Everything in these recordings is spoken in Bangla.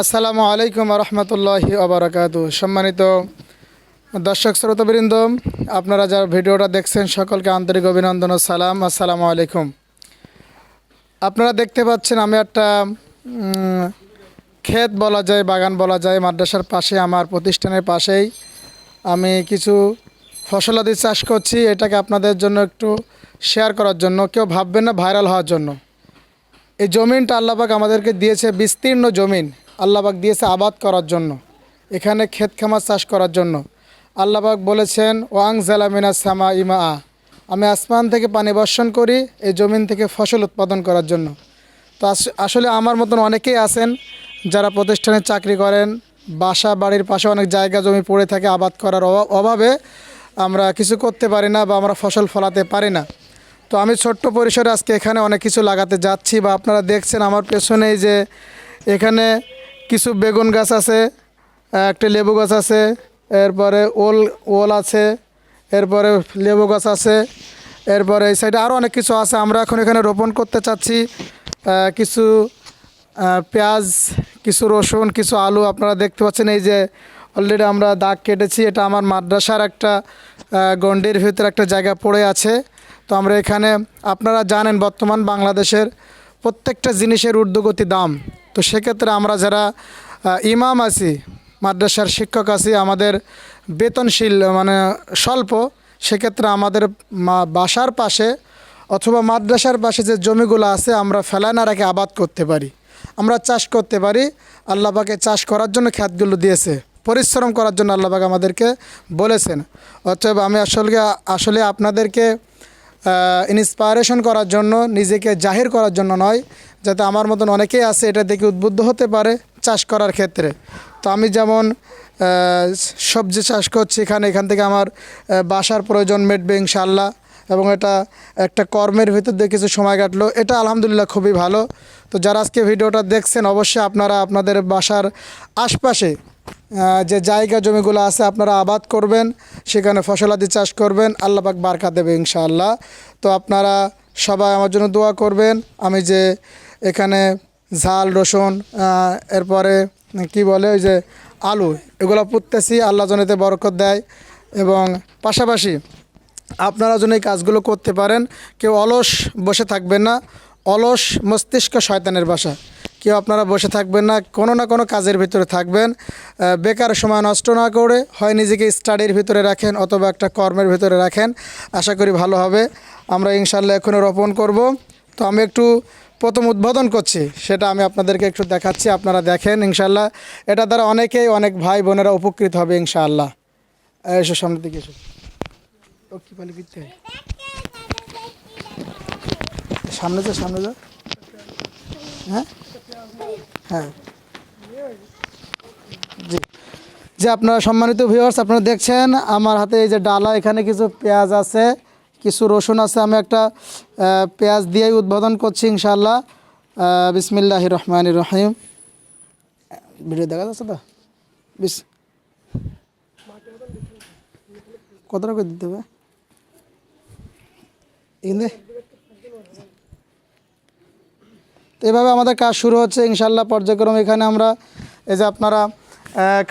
আসসালামু আলাইকুম রহমতুল্লাহি আবরাকাতু সম্মানিত দর্শক শ্রোতবৃন্দ, আপনারা যারা ভিডিওটা দেখছেন, সকলকে আন্তরিক অভিনন্দন ও সালাম। আসসালামু আলাইকুম। আপনারা দেখতে পাচ্ছেন আমি একটা ক্ষেত বলা যায়, বাগান বলা যায়, মাদ্রাসার পাশে আমার প্রতিষ্ঠানের পাশেই। আমি কিছু ফসলাদি চাষ করছি, এটাকে আপনাদের জন্য একটু শেয়ার করার জন্য। কেউ ভাববেন না ভাইরাল হওয়ার জন্য। এই জমিনটা আল্লাহবাক আমাদেরকে দিয়েছে, বিস্তীর্ণ জমিন আল্লাহবাক দিয়েছে আবাদ করার জন্য, এখানে ক্ষেত খামার চাষ করার জন্য। আল্লাহবাক বলেছেন, ওয়াং জালামিনা সামা ইমা আ। আমি আসমান থেকে পানি বর্ষণ করি, এই জমিন থেকে ফসল উৎপাদন করার জন্য। তো আস- আসলে আমার মতন অনেকেই আছেন যারা প্রতিষ্ঠানে চাকরি করেন, বাসা বাড়ির পাশে অনেক জায়গা জমি পড়ে থাকে আবাদ করার অভা- অভাবে আমরা কিছু করতে পারি না বা আমরা ফসল ফলাতে পারি না। তো আমি ছোট্ট পরিসরে আজকে এখানে অনেক কিছু লাগাতে যাচ্ছি বা আপনারা দেখছেন আমার পেছনেই যে এখানে কিছু বেগুন গাছ আছে একটা লেবু গাছ আছে এরপরে ওল ওল আছে এরপরে লেবু গাছ আছে এরপরে এই সাইডে আরও অনেক কিছু আছে। আমরা এখন এখানে রোপণ করতে চাচ্ছি কিছু পেঁয়াজ কিছু রসুন কিছু আলু। আপনারা দেখতে পাচ্ছেন এই যে অলরেডি আমরা দাগ কেটেছি। এটা আমার মাদ্রাসার একটা আহ, গণ্ডির ভিতরে একটা জায়গা পড়ে আছে। তো আমরা এখানে, আপনারা জানেন বর্তমান বাংলাদেশের প্রত্যেকটা জিনিসের ঊর্ধ্বগতি দাম। তো সেক্ষেত্রে আমরা যারা ইমাম আছি, মাদ্রাসার শিক্ষক আছি, আমাদের বেতনশীল মানে স্বল্প, সেক্ষেত্রে আমাদের বাসার পাশে অথবা মাদ্রাসার পাশে যে জমিগুলো আছে, আমরা ফেলায় না রেখে আবাদ করতে পারি। আমরা চাষ করতে পারি। আল্লাহবাকে চাষ করার জন্য খ্যাতগুলো দিয়েছে। পরিশ্রম করার জন্য আল্লাহবাক আমাদেরকে বলেছেন। অতএব আমি আসলে আসলে আপনাদেরকে ইন্সপায়ারেশন করার জন্য, নিজেকে জাহির করার জন্য নয়, যাতে আমার মতন অনেকেই আছে এটা দেখে উদ্বুদ্ধ হতে পারে চাষ করার ক্ষেত্রে। তো আমি যেমন সবজি চাষ করছি, এখানে এখান থেকে আমার বাসার প্রয়োজন মেটবে ইনশাল্লাহ এবং এটা একটা কর্মের ভিতর দিয়ে কিছু সময় কাটলো, এটা আলহামদুলিল্লাহ খুবই ভালো। তো যারা আজকে ভিডিওটা দেখছেন, অবশ্যই আপনারা আপনাদের বাসার আশপাশে যে জায়গা জমিগুলো আছে আপনারা আবাদ করবেন, সেখানে ফসলাদি চাষ করবেন, আল্লাহ পাক বারকা দেবে ইনশাআল্লাহ। তো আপনারা সবাই আমার জন্য দোয়া করবেন। আমি যে এখানে ঝাল, রসুন এরপরে কি বলে ওই যে আলু, এগুলো পুঁততেছি, আল্লাহ জনেতে বরকত দেয়। এবং পাশাপাশি আপনারা যেন এই কাজগুলো করতে পারেন, কেউ অলস বসে থাকবেন না, অলস মস্তিষ্ক শয়তানের বাসা। কেউ আপনারা বসে থাকবেন না, কোনো না কোনো কাজের ভিতরে থাকবেন। বেকার সময় নষ্ট না করে হয় নিজেকে স্টাডির ভিতরে রাখেন অথবা একটা কর্মের ভিতরে রাখেন। আশা করি ভালো হবে। আমরা ইনশাল্লাহ এখনও রোপণ করব। তো আমি একটু প্রথম উদ্বোধন করছি, সেটা আমি আপনাদেরকে একটু দেখাচ্ছি, আপনারা দেখেন ইনশাল্লাহ এটা দ্বারা অনেকেই, অনেক ভাই বোনেরা উপকৃত হবে ইনশাআল্লাহ। এসো সামনের দিকে এসো। সামনে যা সামনে যা। হ্যাঁ? হ্যাঁ। জি। যে আপনারা সম্মানিত ভিউয়ার্স আপনারা দেখছেন, আমার হাতে এই যে ডালা, এখানে কিছু পেঁয়াজ আছে, কিছু রসুন আছে, আমি একটা পেঁয়াজ দিয়েই উদ্বোধন করছি ইনশাল্লাহ বিসমিল্লাহ রহমান রহিম। ভিডিও দেখা যাচ্ছে তো? বিস কত টাকা দিতে হবে তো এভাবে আমাদের কাজ শুরু হচ্ছে ইনশাল্লাহ পর্যায়ক্রমে। এখানে আমরা, এই যে আপনারা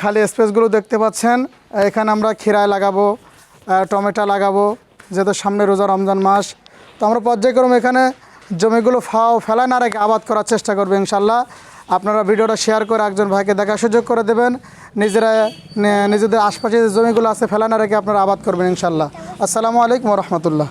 খালি স্পেসগুলো দেখতে পাচ্ছেন, এখানে আমরা খিরায় লাগাবো টমেটো লাগাবো, যেহেতু সামনে রোজা রমজান মাস। তো আমরা পর্যায়ক্রমে এখানে জমিগুলো ফাও, ফেলায় না রেখে আবাদ করার চেষ্টা করব ইনশাল্লাহ আপনারা ভিডিওটা শেয়ার করে একজন ভাইকে দেখার সুযোগ করে দেবেন। নিজেরা নিজেদের আশপাশে যে জমিগুলো আছে ফেলা না রেখে আপনারা আবাদ করবেন ইনশাল্লাহ আসসালামু আলাইকুম রহমতুল্লাহ।